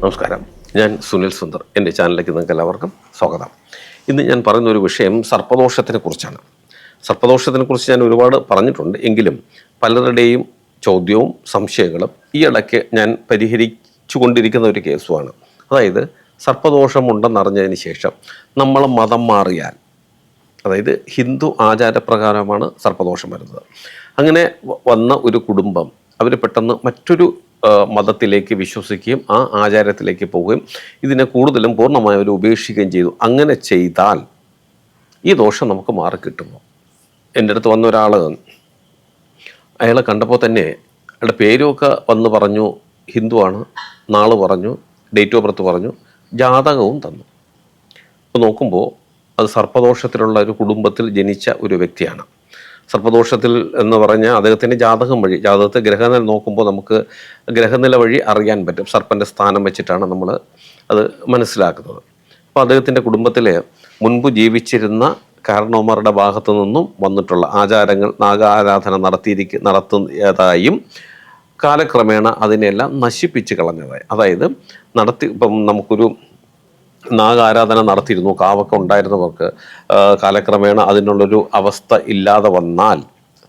നമസ്കാരം. ഞാൻ സുനിൽ സുന്ദർ. എന്റെ ചാനലിലേക്ക് നിങ്ങൾക്ക് എല്ലാവർക്കും സ്വാഗതം. ഇന്ന് ഞാൻ പറയുന്ന ഒരു വിഷയം സർപ്പദോഷത്തിനെ കുറിച്ചാണ്. സർപ്പദോഷത്തിനെ കുറിച്ച് ഞാൻ ഒരുപാട് പറഞ്ഞിട്ടുണ്ട്. എങ്കിലും പലരുടെയും ചോദ്യവും സംശയങ്ങളും ഈ ഇടയ്ക്ക് ഞാൻ പരിഹരിച്ചു കൊണ്ടിരിക്കുന്ന ഒരു കേസുമാണ് അതായത് സർപ്പദോഷമുണ്ടെന്നറിഞ്ഞതിന് ശേഷം നമ്മൾ മതം മാറിയാൽ അതായത് ഹിന്ദു ആചാരപ്രകാരമാണ് സർപ്പദോഷം വരുന്നത്. അങ്ങനെ വന്ന ഒരു കുടുംബം അവർ പെട്ടെന്ന് മറ്റൊരു മതത്തിലേക്ക് വിശ്വസിക്കുകയും ആ ആചാരത്തിലേക്ക് പോവുകയും ഇതിനെ കൂടുതലും പൂർണമായും ഉപേക്ഷിക്കുകയും ചെയ്തു. അങ്ങനെ ചെയ്താൽ ഈ ദോഷം നമുക്ക് മാറി മാറിക്കിട്ടുമോ എന്റെ അടുത്ത് വന്ന ഒരാൾ അയാളെ കണ്ടപ്പോൾ തന്നെ അയാളുടെ പേരുമൊക്കെ വന്ന് പറഞ്ഞു ഹിന്ദുവാണ് നാൾ പറഞ്ഞു ഡേറ്റ് ഓഫ് ബർത്ത് പറഞ്ഞു ജാതകവും തന്നു. അപ്പോൾ നോക്കുമ്പോൾ അത് സർപ്പദോഷത്തിലുള്ള ഒരു കുടുംബത്തിൽ ജനിച്ച ഒരു വ്യക്തിയാണ്. സർപ്പദോഷത്തിൽ എന്ന് പറഞ്ഞാൽ അദ്ദേഹത്തിന്റെ ജാതകം വഴി ജാതകത്തെ ഗ്രഹനില നോക്കുമ്പോൾ നമുക്ക് ഗ്രഹനില വഴി അറിയാൻ പറ്റും. സർപ്പന്റെ സ്ഥാനം വെച്ചിട്ടാണ് നമ്മൾ അത് മനസ്സിലാക്കുന്നത്. അപ്പോൾ അദ്ദേഹത്തിന്റെ കുടുംബത്തിലെ മുൻപ് ജീവിച്ചിരുന്ന കാരണവന്മാരുടെ ഭാഗത്തു നിന്നും വന്നിട്ടുള്ള ആചാരങ്ങൾ നാഗാരാധന നടത്തിയിരിക്ക നടത്തുന്നതായും കാലക്രമേണ അതിനെല്ലാം നശിപ്പിച്ച് കളഞ്ഞതായി. അതായത് നടത്തി ഇപ്പം നമുക്കൊരു നാഗാരാധന നടത്തിയിരുന്നു കാവൊക്കെ ഉണ്ടായിരുന്നവർക്ക് കാലക്രമേണ അതിനുള്ളൊരു അവസ്ഥ ഇല്ലാതെ വന്നാൽ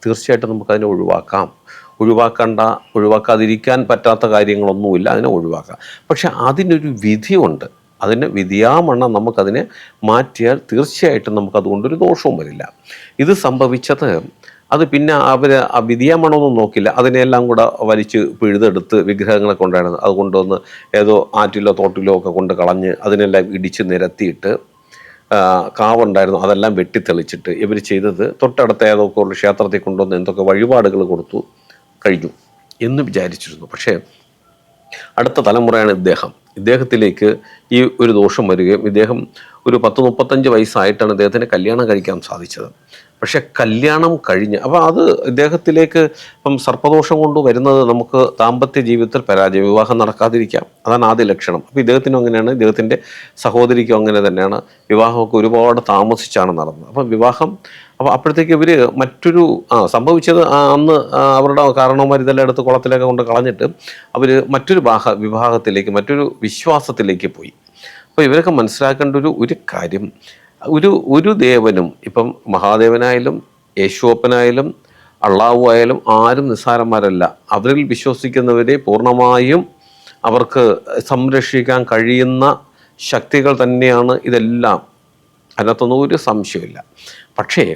തീർച്ചയായിട്ടും നമുക്കതിനെ ഒഴിവാക്കാം. ഒഴിവാക്കേണ്ട ഒഴിവാക്കാതിരിക്കാൻ പറ്റാത്ത കാര്യങ്ങളൊന്നുമില്ല അതിനെ ഒഴിവാക്കാം. പക്ഷെ അതിനൊരു വിധിയുണ്ട്. അതിന് വിധിയാമണ്ണം നമുക്കതിനെ മാറ്റിയാൽ തീർച്ചയായിട്ടും നമുക്കതുകൊണ്ടൊരു ദോഷവും വരില്ല. ഇത് സംഭവിച്ചത് അത് പിന്നെ അവർ ആ വിധിയാമണമൊന്നും നോക്കില്ല. അതിനെല്ലാം കൂടെ വലിച്ച് പിഴുതെടുത്ത് വിഗ്രഹങ്ങളെ കൊണ്ടാണ് അത് കൊണ്ടുവന്ന് ഏതോ ആറ്റിലോ തോട്ടിലോ ഒക്കെ കൊണ്ട് കളഞ്ഞ് അതിനെല്ലാം ഇടിച്ച് നിരത്തിയിട്ട് കാവുണ്ടായിരുന്നു. അതെല്ലാം വെട്ടിത്തെളിച്ചിട്ട് ഇവർ ചെയ്തത് തൊട്ടടുത്ത ഏതൊക്കെ ഉള്ള ക്ഷേത്രത്തിൽ കൊണ്ടുവന്ന് എന്തൊക്കെ വഴിപാടുകൾ കൊടുത്തു കഴിഞ്ഞു എന്ന് വിചാരിച്ചിരുന്നു. പക്ഷേ അടുത്ത തലമുറയാണ് ഇദ്ദേഹം. ഇദ്ദേഹത്തിലേക്ക് ഈ ഒരു ദോഷം വരികയും ഇദ്ദേഹം ഒരു പത്ത് മുപ്പത്തഞ്ച് വയസ്സായിട്ടാണ് ഇദ്ദേഹത്തിന് കല്യാണം കഴിക്കാൻ സാധിച്ചത്. പക്ഷെ കല്യാണം കഴിഞ്ഞ് അപ്പം അത് ഇദ്ദേഹത്തിലേക്ക് ഇപ്പം സർപ്പദോഷം കൊണ്ട് വരുന്നത് നമുക്ക് ദാമ്പത്യ ജീവിതത്തിൽ പരാജയം വിവാഹം നടക്കാതിരിക്കാം. അതാണ് ആദ്യ ലക്ഷണം. അപ്പോൾ ഇദ്ദേഹത്തിനും അങ്ങനെയാണ് ഇദ്ദേഹത്തിന്റെ സഹോദരിക്കും അങ്ങനെ തന്നെയാണ്. വിവാഹമൊക്കെ ഒരുപാട് താമസിച്ചാണ് നടന്നത്. അപ്പം വിവാഹം അപ്പോൾ അപ്പോഴത്തേക്ക് ഇവർ മറ്റൊരു ആ സംഭവിച്ചത് അന്ന് അവരുടെ കാരണവന്മാർ ഇതെല്ലാം എടുത്ത് കുളത്തിലൊക്കെ കൊണ്ട് കളഞ്ഞിട്ട് അവർ മറ്റൊരു വിവാഹ വിവാഹത്തിലേക്ക് മറ്റൊരു വിശ്വാസത്തിലേക്ക് പോയി. അപ്പോൾ ഇവരൊക്കെ മനസ്സിലാക്കേണ്ട ഒരു ഒരു കാര്യം ഒരു ഒരു ദേവനും ഇപ്പം മഹാദേവനായാലും യേശുവപ്പനായാലും അള്ളാഹു ആയാലും ആരും നിസ്സാരന്മാരല്ല. അവരിൽ വിശ്വസിക്കുന്നവരെ പൂർണമായും അവർക്ക് സംരക്ഷിക്കാൻ കഴിയുന്ന ശക്തികൾ തന്നെയാണ് ഇതെല്ലാം. അതിനകത്തൊന്നും ഒരു സംശയമില്ല പക്ഷേ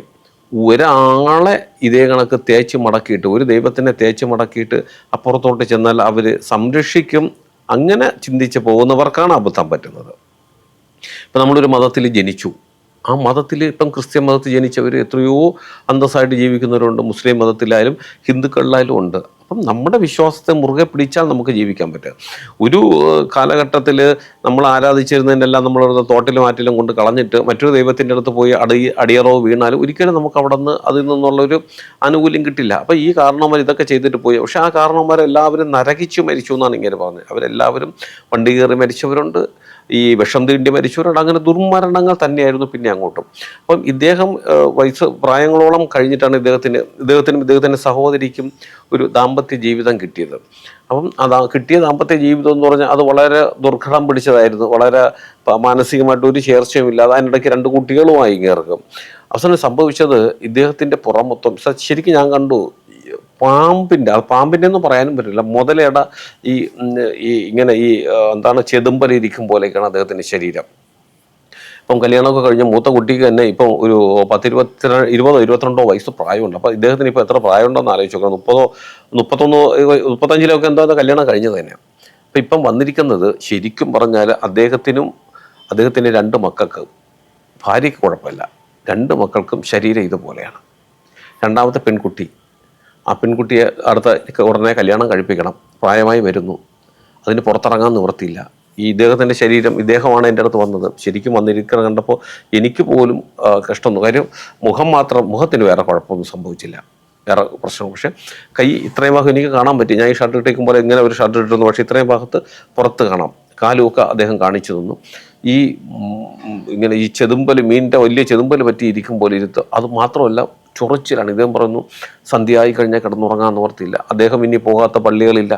ഒരാളെ ഇതേ കണക്ക് തേച്ച് മടക്കിയിട്ട് ഒരു ദൈവത്തിനെ തേച്ച് മടക്കിയിട്ട് അപ്പുറത്തോട്ട് ചെന്നാൽ അവർ സംരക്ഷിക്കും അങ്ങനെ ചിന്തിച്ച് പോകുന്നവർക്കാണ് അബദ്ധം പറ്റുന്നത്. ഇപ്പം നമ്മളൊരു മതത്തിൽ ജനിച്ചു. ആ മതത്തിൽ ഇപ്പം ക്രിസ്ത്യൻ മതത്തിൽ ജനിച്ചവർ എത്രയോ അന്തസ്സായിട്ട് ജീവിക്കുന്നവരുണ്ട്. മുസ്ലിം മതത്തിലായാലും ഹിന്ദുക്കളിലായാലും ഉണ്ട്. അപ്പം നമ്മുടെ വിശ്വാസത്തെ മുറുകെ പിടിച്ചാൽ നമുക്ക് ജീവിക്കാൻ പറ്റും ഒരു കാലഘട്ടത്തിൽ നമ്മൾ ആരാധിച്ചിരുന്നതിനെല്ലാം നമ്മൾ തോട്ടിലും ആറ്റിലും കൊണ്ട് കളഞ്ഞിട്ട് മറ്റൊരു ദൈവത്തിന്റെ അടുത്ത് പോയി അടി അടിയറോ വീണാലും ഒരിക്കലും നമുക്ക് അവിടെ നിന്ന് അതിൽ നിന്നുള്ളൊരു ആനുകൂല്യം കിട്ടില്ല. അപ്പം ഈ കാരണവന്മാർ ഇതൊക്കെ ചെയ്തിട്ട് പോയി. പക്ഷേ ആ കാരണവന്മാരെല്ലാവരും നരകിച്ചു മരിച്ചു എന്നാണ് ഇങ്ങനെ പറഞ്ഞത്. അവരെല്ലാവരും വണ്ടി കയറി മരിച്ചവരുണ്ട്. ഈ വിഷം തീണ്ടി മരിച്ചവരുണ്ട് അങ്ങനെ ദുർമരണങ്ങൾ തന്നെയായിരുന്നു പിന്നെ അങ്ങോട്ടും. അപ്പം ഇദ്ദേഹം വയസ്സ് പ്രായങ്ങളോളം കഴിഞ്ഞിട്ടാണ് ഇദ്ദേഹത്തിന് ഇദ്ദേഹത്തിനും ഇദ്ദേഹത്തിന്റെ സഹോദരിക്കും ഒരു ദാമ്പത്യ ജീവിതം കിട്ടിയത്. അപ്പം അതാ കിട്ടിയ ദാമ്പത്യ ജീവിതം എന്ന് പറഞ്ഞാൽ അത് വളരെ ദുർഘടം പിടിച്ചതായിരുന്നു. വളരെ മാനസികമായിട്ട് ഒരു ചേർച്ചയും ഇല്ലാതെ അതിനിടയ്ക്ക് രണ്ട് കുട്ടികളുമായി ഇങ്ങേർക്ക് അവസാനം സംഭവിച്ചത് ഇദ്ദേഹത്തിന്റെ പുറം മൊത്തം ശരിക്കും ഞാൻ കണ്ടു പാമ്പിന്റെ അത് പാമ്പിന്റെ എന്ന് പറയാനും പറ്റില്ല. മുതലയുടെ ഈ ഈ ഇങ്ങനെ ഈ എന്താണ് ചെതുമ്പലിരിക്കും പോലെയൊക്കെയാണ് അദ്ദേഹത്തിന്റെ ശരീരം. ഇപ്പം കല്യാണമൊക്കെ കഴിഞ്ഞ മൂത്ത കുട്ടിക്ക് തന്നെ ഇപ്പം ഒരു പത്തിരുപത്തി ഇരുപതോ ഇരുപത്തിരണ്ടോ വയസ്സ് പ്രായമുണ്ട്. അപ്പോൾ ഇദ്ദേഹത്തിന് ഇപ്പോൾ എത്ര പ്രായമുണ്ടോ എന്ന് ആലോചിച്ച് നോക്കണം. മുപ്പതോ മുപ്പത്തൊന്നോ മുപ്പത്തഞ്ചിലോ ഒക്കെ എന്തോ കല്യാണം കഴിഞ്ഞത് തന്നെ. അപ്പം ഇപ്പം വന്നിരിക്കുന്നത് ശരിക്കും പറഞ്ഞാൽ അദ്ദേഹത്തിനും അദ്ദേഹത്തിന്റെ രണ്ട് മക്കൾക്ക് ഭാര്യയ്ക്ക് കുഴപ്പമില്ല. രണ്ട് മക്കൾക്കും ശരീരം ഇതുപോലെയാണ്. രണ്ടാമത്തെ പെൺകുട്ടി ആ പെൺകുട്ടിയെ അടുത്ത ഉടനെ കല്യാണം കഴിപ്പിക്കണം പ്രായമായി വരുന്നു. അതിന് പുറത്തിറങ്ങാൻ നിവൃത്തിയില്ല. ഈ ഇദ്ദേഹത്തിന്റെ ശരീരം ഇദ്ദേഹമാണ് എന്റെ അടുത്ത് വന്നത്. ശരിക്കും വന്നിരിക്കുന്നത് കണ്ടപ്പോൾ എനിക്ക് പോലും കഷ്ടമൊന്നും കാര്യം മുഖം മാത്രം മുഖത്തിന് വേറെ കുഴപ്പമൊന്നും സംഭവിച്ചില്ല. വേറെ പ്രശ്നം പക്ഷേ കൈ ഇത്രയും ഭാഗം എനിക്ക് കാണാൻ പറ്റി. ഞാൻ ഈ ഷർട്ട് ഇട്ടേക്കുമ്പോൾ ഇങ്ങനെ ഒരു ഷർട്ട് ഇട്ടിരുന്നു. പക്ഷേ ഇത്രയും ഭാഗത്ത് പുറത്ത് കാണാം. കാലുമൊക്കെ അദ്ദേഹം കാണിച്ചു തന്നു. ഈ ഇങ്ങനെ ഈ ചെതുമ്പൽ മീനിന്റെ വലിയ ചെതുമ്പൽ പറ്റി ഇരിക്കും പോലെ ഇരുത്ത് അത് മാത്രമല്ല ചൊറിച്ചിലാണ്. ഇദ്ദേഹം പറഞ്ഞു സന്ധ്യയായി കഴിഞ്ഞാൽ കിടന്നുറങ്ങാൻ ഓർത്തില്ല. അദ്ദേഹം ഇനി പോകാത്ത പള്ളികളില്ല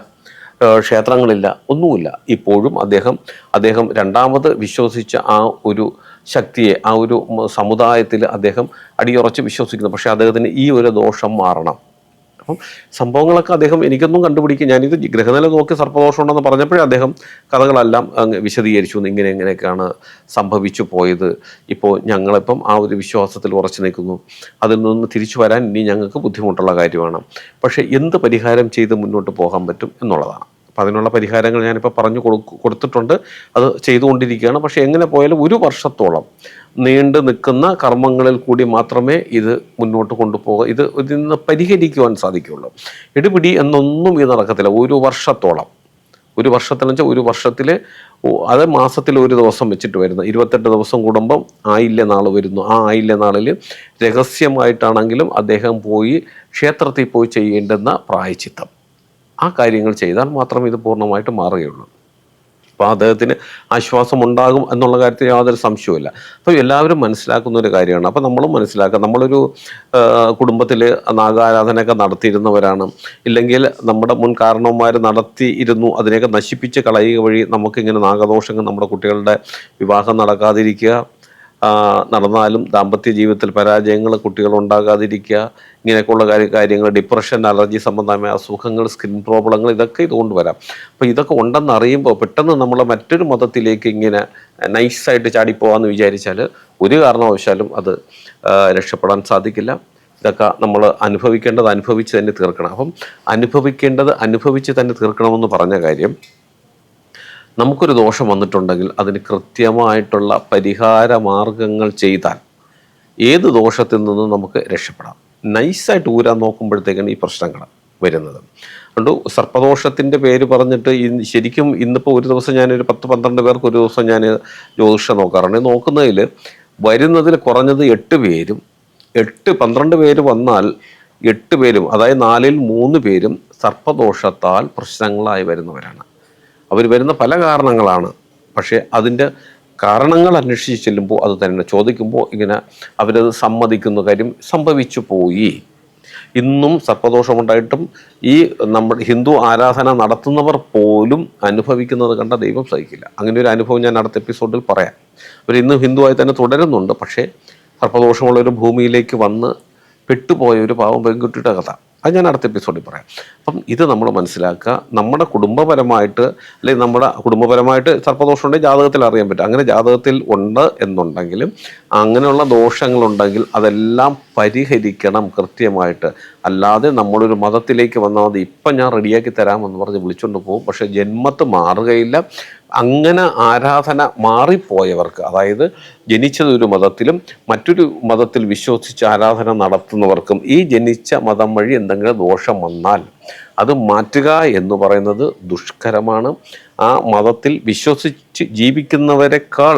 ക്ഷേത്രങ്ങളില്ല ഒന്നുമില്ല. ഇപ്പോഴും അദ്ദേഹം അദ്ദേഹം രണ്ടാമത് വിശ്വസിച്ച ആ ഒരു ശക്തിയെ ആ ഒരു സമുദായത്തിൽ അദ്ദേഹം അടിയുറച്ച് വിശ്വസിക്കുന്നു. പക്ഷേ അദ്ദേഹത്തിന് ഈ ഒരു ദോഷം മാറണം. അപ്പം സംഭവങ്ങളൊക്കെ അദ്ദേഹം എനിക്കൊന്നും കണ്ടുപിടിക്കും. ഞാനിത് ഗ്രഹനില നോക്കി സർപ്പദോഷം ഉണ്ടെന്ന് പറഞ്ഞപ്പോഴേ അദ്ദേഹം കഥകളെല്ലാം അങ്ങ് വിശദീകരിച്ചു. ഇങ്ങനെ ഇങ്ങനെയൊക്കെയാണ് സംഭവിച്ചു പോയത്. ഇപ്പോൾ ഞങ്ങളിപ്പം ആ ഒരു വിശ്വാസത്തിൽ ഉറച്ചു നിൽക്കുന്നു. അതിൽ നിന്ന് തിരിച്ചു വരാൻ ഇനി ഞങ്ങൾക്ക് ബുദ്ധിമുട്ടുള്ള കാര്യമാണ്. പക്ഷേ എന്ത് പരിഹാരം ചെയ്ത് മുന്നോട്ട് പോകാൻ പറ്റും എന്നുള്ളതാണ്. അപ്പം അതിനുള്ള പരിഹാരങ്ങൾ ഞാനിപ്പോൾ പറഞ്ഞു കൊടു കൊടുത്തിട്ടുണ്ട്. അത് ചെയ്തുകൊണ്ടിരിക്കുകയാണ്. പക്ഷേ എങ്ങനെ പോയാലും ഒരു വർഷത്തോളം നീണ്ടു നിൽക്കുന്ന കർമ്മങ്ങളിൽ കൂടി മാത്രമേ ഇത് മുന്നോട്ട് കൊണ്ടുപോകുക ഇത് ഇതിൽ നിന്ന് പരിഹരിക്കുവാൻ സാധിക്കുകയുള്ളൂ. എടുപിടി എന്നൊന്നും ഇത് നടക്കത്തില്ല. ഒരു വർഷത്തോളം. ഒരു വർഷത്തിലെന്ന് വെച്ചാൽ ഒരു വർഷത്തിൽ അത് മാസത്തിൽ ഒരു ദിവസം വെച്ചിട്ട് വരുന്ന. ഇരുപത്തെട്ട് ദിവസം കൂടുമ്പം ആയില്ല നാൾ വരുന്നു. ആ ആയില്ല നാളിൽ രഹസ്യമായിട്ടാണെങ്കിലും അദ്ദേഹം പോയി ക്ഷേത്രത്തിൽ പോയി ചെയ്യേണ്ടുന്ന പ്രായച്ചിത്തം. ആ കാര്യങ്ങൾ ചെയ്താൽ മാത്രമേ ഇത് പൂർണമായിട്ട് മാറുകയുള്ളൂ. അപ്പോൾ അദ്ദേഹത്തിന് ആശ്വാസം ഉണ്ടാകും എന്നുള്ള കാര്യത്തിൽ യാതൊരു സംശയവുമില്ല. അപ്പോൾ എല്ലാവരും മനസ്സിലാക്കുന്ന ഒരു കാര്യമാണ്. അപ്പോൾ നമ്മളും മനസ്സിലാക്കുക നമ്മളൊരു കുടുംബത്തിൽ നാഗാരാധനയൊക്കെ നടത്തിയിരുന്നവരാണ്. ഇല്ലെങ്കിൽ നമ്മുടെ മുൻ കാരണവന്മാർ നടത്തിയിരുന്നു. അതിനെയൊക്കെ നശിപ്പിച്ച് കളയുക വഴി നമുക്കിങ്ങനെ നാഗദോഷങ്ങൾ നമ്മുടെ കുട്ടികളുടെ വിവാഹം നടക്കാതിരിക്കുക. നടന്നാലും ദാമ്പത്യ ജീവിതത്തിൽ പരാജയങ്ങൾ കുട്ടികൾ ഉണ്ടാകാതിരിക്കുക ഇങ്ങനെയൊക്കെയുള്ള കാര്യ കാര്യങ്ങൾ ഡിപ്രഷൻ അലർജി സംബന്ധമായ അസുഖങ്ങൾ സ്കിൻ പ്രോബ്ലങ്ങൾ ഇതൊക്കെ ഇതുകൊണ്ട് വരാം. അപ്പോൾ ഇതൊക്കെ ഉണ്ടെന്ന് അറിയുമ്പോൾ പെട്ടെന്ന് നമ്മൾ മറ്റൊരു മതത്തിലേക്ക് ഇങ്ങനെ നൈസായിട്ട് ചാടിപ്പോവാന്ന് വിചാരിച്ചാൽ ഒരു കാരണവശാലും അത് രക്ഷപ്പെടാൻ സാധിക്കില്ല. ഇതൊക്കെ നമ്മൾ അനുഭവിക്കേണ്ടത് അനുഭവിച്ച് തന്നെ തീർക്കണം. അപ്പം അനുഭവിക്കേണ്ടത് അനുഭവിച്ച് തന്നെ തീർക്കണമെന്ന് പറഞ്ഞ കാര്യം നമുക്കൊരു ദോഷം വന്നിട്ടുണ്ടെങ്കിൽ അതിന് കൃത്യമായിട്ടുള്ള പരിഹാര മാർഗങ്ങൾ ചെയ്താൽ ഏത് ദോഷത്തിൽ നിന്നും നമുക്ക് രക്ഷപ്പെടാം. നൈസായിട്ട് ഊരാൻ നോക്കുമ്പോഴത്തേക്കാണ് ഈ പ്രശ്നങ്ങൾ വരുന്നത്. അതുകൊണ്ട് സർപ്പദോഷത്തിന്റെ പേര് പറഞ്ഞിട്ട് ശരിക്കും ഇന്നിപ്പോൾ ഒരു ദിവസം ഞാനൊരു പത്ത് പന്ത്രണ്ട് പേർക്ക് ഒരു ദിവസം ഞാൻ ജ്യോതിഷം നോക്കാറുണ്ട്. നോക്കുന്നതിൽ വരുന്നതിൽ കുറഞ്ഞത് എട്ട് പേരും എട്ട് പന്ത്രണ്ട് പേര് വന്നാൽ എട്ട് പേരും അതായത് നാലിൽ മൂന്ന് പേരും സർപ്പദോഷത്താൽ പ്രശ്നങ്ങളായി വരുന്നവരാണ്. അവർ വരുന്ന പല കാരണങ്ങളാണ്. പക്ഷേ അതിന്റെ കാരണങ്ങൾ അന്വേഷിച്ച് ചെല്ലുമ്പോൾ അത് തന്നെ ചോദിക്കുമ്പോൾ ഇങ്ങനെ അവരത് സമ്മതിക്കുന്ന കാര്യം സംഭവിച്ചു പോയി. ഇന്നും സർപ്പദോഷമുണ്ടായിട്ടും ഈ നമ്മൾ ഹിന്ദു ആരാധന നടത്തുന്നവർ പോലും അനുഭവിക്കുന്നത് കണ്ട ദൈവം സഹിക്കില്ല. അങ്ങനെ ഒരു അനുഭവം ഞാൻ അടുത്ത എപ്പിസോഡിൽ പറയാം. അവർ ഇന്നും ഹിന്ദുവായി തന്നെ തുടരുന്നുണ്ട്. പക്ഷേ സർപ്പദോഷമുള്ള ഒരു ഭൂമിയിലേക്ക് വന്ന് പെട്ടുപോയ ഒരു പാവം പെൺകുട്ടിയുടെ കഥ. അത് ഞാൻ അടുത്ത എപ്പിസോഡിൽ പറയാം. അപ്പം ഇത് നമ്മൾ മനസ്സിലാക്കുക നമ്മുടെ കുടുംബപരമായിട്ട് അല്ലെങ്കിൽ നമ്മുടെ കുടുംബപരമായിട്ട് സർപ്പദോഷം ഉണ്ടെങ്കിൽ ജാതകത്തിൽ അറിയാൻ പറ്റും. അങ്ങനെ ജാതകത്തിൽ ഉണ്ട് എന്നുണ്ടെങ്കിലും അങ്ങനെയുള്ള ദോഷങ്ങളുണ്ടെങ്കിൽ അതെല്ലാം പരിഹരിക്കണം കൃത്യമായിട്ട്. അല്ലാതെ നമ്മളൊരു മതത്തിലേക്ക് വന്നാൽ മതി ഇപ്പം ഞാൻ റെഡിയാക്കി തരാമെന്ന് പറഞ്ഞ് വിളിച്ചുകൊണ്ട് പോകും. പക്ഷേ ജന്മത്ത് മാറുകയില്ല. അങ്ങനെ ആരാധന മാറിപ്പോയവർക്ക് അതായത് ജനിച്ചത് ഒരു മതത്തിലും മറ്റൊരു മതത്തിൽ വിശ്വസിച്ച് ആരാധന നടത്തുന്നവർക്കും ഈ ജനിച്ച മതം വഴി എന്തെങ്കിലും ദോഷം വന്നാൽ അത് മാറ്റുക എന്ന് പറയുന്നത് ദുഷ്കരമാണ്. ആ മതത്തിൽ വിശ്വസിച്ച് ജീവിക്കുന്നവരെക്കാൾ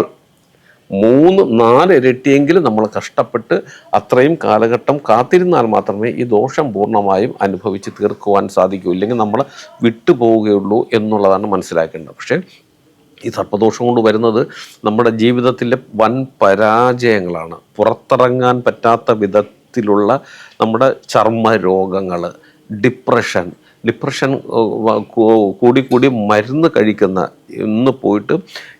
മൂന്ന് നാല് ഇരട്ടിയെങ്കിലും നമ്മൾ കഷ്ടപ്പെട്ട് അത്രയും കാലഘട്ടം കാത്തിരുന്നാൽ മാത്രമേ ഈ ദോഷം പൂർണമായും അനുഭവിച്ച് തീർക്കുവാൻ സാധിക്കൂ. ഇല്ലെങ്കിൽ നമ്മൾ വിട്ടുപോവുകയുള്ളൂ എന്നുള്ളതാണ് മനസ്സിലാക്കേണ്ടത്. പക്ഷേ ഈ സർപ്പദോഷം കൊണ്ട് വരുന്നത് നമ്മുടെ ജീവിതത്തിലെ വൻ പരാജയങ്ങളാണ്. പുറത്തിറങ്ങാൻ പറ്റാത്ത വിധത്തിലുള്ള നമ്മുടെ ചർമ്മ രോഗങ്ങൾ ഡിപ്രഷൻ ഡിപ്രഷൻ കൂടി കൂടി മരുന്ന് കഴിക്കുന്ന ഇന്ന് പോയിട്ട്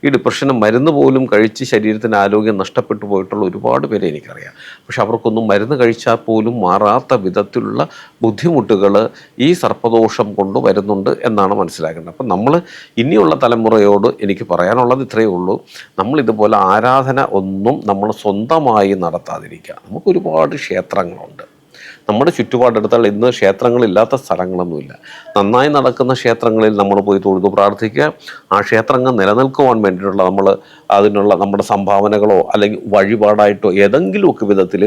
ഈ ഡിപ്രഷന് മരുന്ന് പോലും കഴിച്ച് ശരീരത്തിന് ആരോഗ്യം നഷ്ടപ്പെട്ടു പോയിട്ടുള്ള ഒരുപാട് പേരെ എനിക്കറിയാം. പക്ഷെ അവർക്കൊന്നും മരുന്ന് കഴിച്ചാൽ പോലും മാറാത്ത വിധത്തിലുള്ള ബുദ്ധിമുട്ടുകൾ ഈ സർപ്പദോഷം കൊണ്ട് വരുന്നുണ്ട് എന്നാണ് മനസ്സിലാക്കേണ്ടത് അപ്പം നമ്മൾ ഇനിയുള്ള തലമുറയോട് എനിക്ക് പറയാനുള്ളത് ഇത്രയേ ഉള്ളൂ. നമ്മൾ ഇതുപോലെ ആരാധന ഒന്നും നമ്മൾ സ്വന്തമായി നടത്താതിരിക്കുക. നമുക്ക് ഒരുപാട് ക്ഷേത്രങ്ങളുണ്ട്. നമ്മുടെ ചുറ്റുപാടെടുത്താൽ ഇന്ന് ക്ഷേത്രങ്ങളില്ലാത്ത സ്ഥലങ്ങളൊന്നുമില്ല. നന്നായി നടക്കുന്ന ക്ഷേത്രങ്ങളിൽ നമ്മൾ പോയി തൊഴുതു പ്രാർത്ഥിക്കുക. ആ ക്ഷേത്രങ്ങൾ നിലനിൽക്കുവാൻ വേണ്ടിയിട്ടുള്ള നമ്മൾ അതിനുള്ള നമ്മുടെ സംഭാവനകളോ അല്ലെങ്കിൽ വഴിപാടായിട്ടോ ഏതെങ്കിലുമൊക്കെ വിധത്തിൽ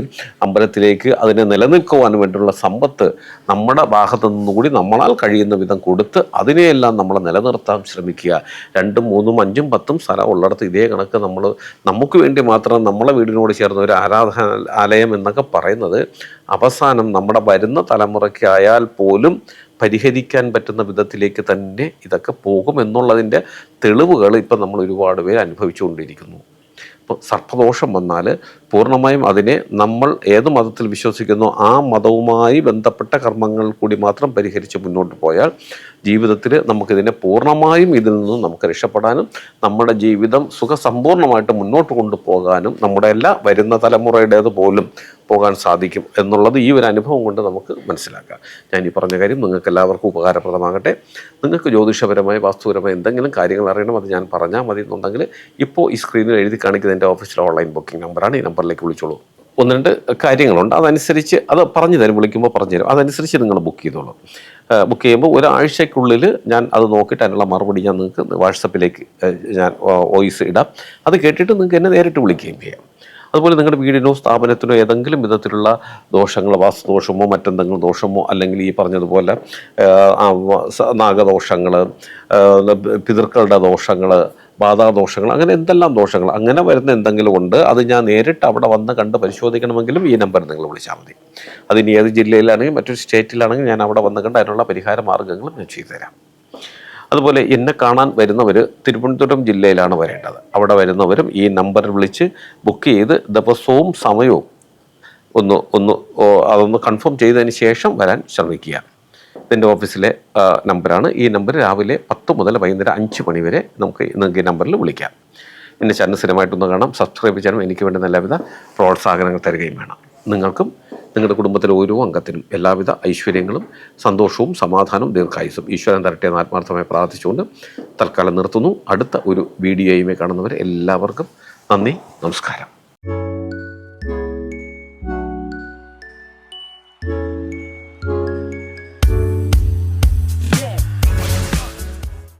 അമ്പലത്തിലേക്ക് അതിനെ നിലനിൽക്കുവാൻ വേണ്ടിയുള്ള സമ്പത്ത് നമ്മുടെ ഭാഗത്തു നിന്നുകൂടി നമ്മളാൽ കഴിയുന്ന വിധം കൊടുത്ത് അതിനെയെല്ലാം നമ്മൾ നിലനിർത്താൻ ശ്രമിക്കുക. രണ്ടും മൂന്നും അഞ്ചും പത്തും സ്ഥലം ഉള്ളിടത്ത് ഇതേ കണക്ക് നമ്മൾ നമുക്ക് വേണ്ടി മാത്രം നമ്മളെ വീടിനോട് ചേർന്ന ഒരു ആരാധന ആലയം എന്നൊക്കെ പറയുന്നത് അവസാനം നമ്മുടെ വരുന്ന തലമുറയ്ക്കായാൽ പോലും പരിഹരിക്കാൻ പറ്റുന്ന വിധത്തിലേക്ക് തന്നെ ഇതൊക്കെ പോകും എന്നുള്ളതിന്റെ തെളിവുകൾ ഇപ്പം നമ്മൾ ഒരുപാട് പേര് അനുഭവിച്ചുകൊണ്ടിരിക്കുന്നു. ഇപ്പോൾ സർപ്പദോഷം വന്നാൽ പൂർണമായും അതിനെ നമ്മൾ ഏത് മതത്തിൽ വിശ്വസിക്കുന്നു ആ മതവുമായി ബന്ധപ്പെട്ട കർമ്മങ്ങൾ കൂടി മാത്രം പരിഹരിച്ച് മുന്നോട്ട് പോയാൽ ജീവിതത്തിൽ നമുക്കിതിനെ പൂർണമായും ഇതിൽ നിന്ന് നമുക്ക് രക്ഷപ്പെടാനും നമ്മുടെ ജീവിതം സുഖസമ്പൂർണമായിട്ട് മുന്നോട്ട് കൊണ്ടുപോകാനും നമ്മുടെ എല്ലാ വരുന്ന തലമുറയുടേത് പോലും പോകാൻ സാധിക്കും എന്നുള്ളത് ഈ ഒരു അനുഭവം കൊണ്ട് നമുക്ക് മനസ്സിലാക്കാം. ഞാൻ ഈ പറഞ്ഞ കാര്യം നിങ്ങൾക്ക് എല്ലാവർക്കും ഉപകാരപ്രദമാകട്ടെ. നിങ്ങൾക്ക് ജ്യോതിഷപരമായ വാസ്തുപരമായ എന്തെങ്കിലും കാര്യങ്ങൾ അറിയണം അത് ഞാൻ പറഞ്ഞാൽ മതി. എന്നുണ്ടെങ്കിൽ ഇപ്പോൾ ഈ സ്ക്രീനിൽ എഴുതി കാണിക്കുന്ന എന്റെ ഓഫീസിലെ ഓൺലൈൻ ബുക്കിംഗ് നമ്പറാണ് ഈ നമ്പറിലേക്ക് വിളിച്ചോളൂ. ഒന്ന് രണ്ട് കാര്യങ്ങളുണ്ട്. അതനുസരിച്ച് അത് പറഞ്ഞു തരും വിളിക്കുമ്പോൾ പറഞ്ഞു തരും. അതനുസരിച്ച് നിങ്ങൾ ബുക്ക് ചെയ്തോളൂ. ബുക്ക് ചെയ്യുമ്പോൾ ഒരാഴ്ചയ്ക്കുള്ളിൽ ഞാൻ അത് നോക്കിയിട്ട് അതിനുള്ള മറുപടി ഞാൻ നിങ്ങൾക്ക് വാട്സപ്പിലേക്ക് ഞാൻ വോയിസ് ഇടാം. അത് കേട്ടിട്ട് നിങ്ങൾക്ക് എന്നെ നേരിട്ട് വിളിക്കുകയും ചെയ്യാം. അതുപോലെ നിങ്ങളുടെ വീടിനോ സ്ഥാപനത്തിനോ ഏതെങ്കിലും വിധത്തിലുള്ള ദോഷങ്ങൾ വാസ്തുദോഷമോ മറ്റെന്തെങ്കിലും ദോഷമോ അല്ലെങ്കിൽ ഈ പറഞ്ഞതുപോലെ നാഗദോഷങ്ങൾ പിതൃക്കളുടെ ദോഷങ്ങൾ ബാധാദോഷങ്ങൾ അങ്ങനെ എന്തെല്ലാം ദോഷങ്ങൾ അങ്ങനെ വരുന്ന എന്തെങ്കിലും ഉണ്ട് അത് ഞാൻ നേരിട്ട് അവിടെ വന്ന് കണ്ട് പരിശോധിക്കണമെങ്കിലും ഈ നമ്പർ നിങ്ങൾ വിളിച്ചാൽ മതി. അതിനി ഏത് ജില്ലയിലാണെങ്കിലും മറ്റൊരു സ്റ്റേറ്റിലാണെങ്കിൽ ഞാൻ അവിടെ വന്ന് കണ്ട് അതിനുള്ള പരിഹാര മാർഗങ്ങളും ഞാൻ ചെയ്തു തരാം. അതുപോലെ എന്നെ കാണാൻ വരുന്നവർ തിരുവനന്തപുരം ജില്ലയിലാണ് വരേണ്ടത്. അവിടെ വരുന്നവരും ഈ നമ്പർ വിളിച്ച് ബുക്ക് ചെയ്ത് ദിവസവും സമയവും ഒന്ന് ഒന്ന് അതൊന്ന് കൺഫേം ചെയ്തതിന് ശേഷം വരാൻ ശ്രമിക്കുക. എന്റെ ഓഫീസിലെ നമ്പറാണ്. ഈ നമ്പർ രാവിലെ പത്ത് മുതൽ വൈകുന്നേരം അഞ്ച് മണി വരെ നമുക്ക് നിങ്ങൾക്ക് ഈ നമ്പറിൽ വിളിക്കാം. എന്റെ ചാനൽ സ്ഥിരമായിട്ടൊന്ന് കാണാം. സബ്സ്ക്രൈബ് ചെയ്യണം എനിക്ക് വേണ്ടി എല്ലാവിധ പ്രോത്സാഹനങ്ങൾ തരികയും വേണം. നിങ്ങൾക്കും നിങ്ങളുടെ കുടുംബത്തിലെ ഓരോ അംഗത്തിനും എല്ലാവിധ ഐശ്വര്യങ്ങളും സന്തോഷവും സമാധാനവും ദീർഘായുസും ഈശ്വരൻ തരട്ടെ എന്ന് ആത്മാർത്ഥമായി പ്രാർത്ഥിച്ചുകൊണ്ട് തൽക്കാലം നിർത്തുന്നു. അടുത്ത ഒരു വീഡിയോയുമായി കാണുന്നവരെ എല്ലാവർക്കും നന്ദി നമസ്കാരം.